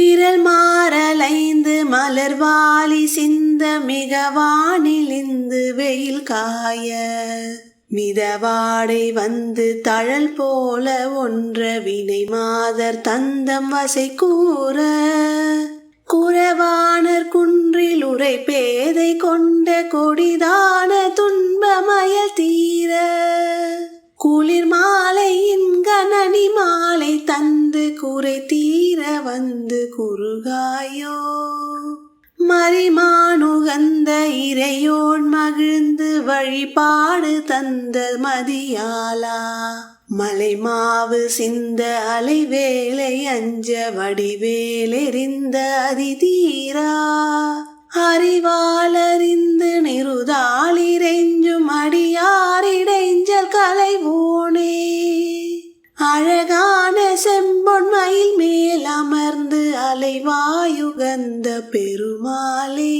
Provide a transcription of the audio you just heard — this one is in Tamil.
விரல் மாறலைந்து மலர்வாலி சிந்த மிக வானிலிந்து வெயில் காய. மிதவாடை வந்து தழல் போல ஒன்ற வினை மாதர் தந்தம் வசை கூற. குறவானர் குன்றில் உரை பேதை கொண்ட கொடிதான துன்பமயல் தீர. குளிர் மா கனனி மாலை தந்து குறை தீர வந்து குறுகாயோ? மரிமானுகந்த இறையோன் மகிழ்ந்து வழிபாடு தந்த மதியாலா மலைமாவு சிந்த அலைவேலை அஞ்ச வடிவேலெறிந்த அதிதீரா? அறிவாலறிந்து நிறுதாளிரெஞ்சும் அடியாரிடைஞ்சல் கலைவோ அழகான செம்பொன் மயில் மேல் அமர்ந்து அலைவாயுகந்த பெருமாளே.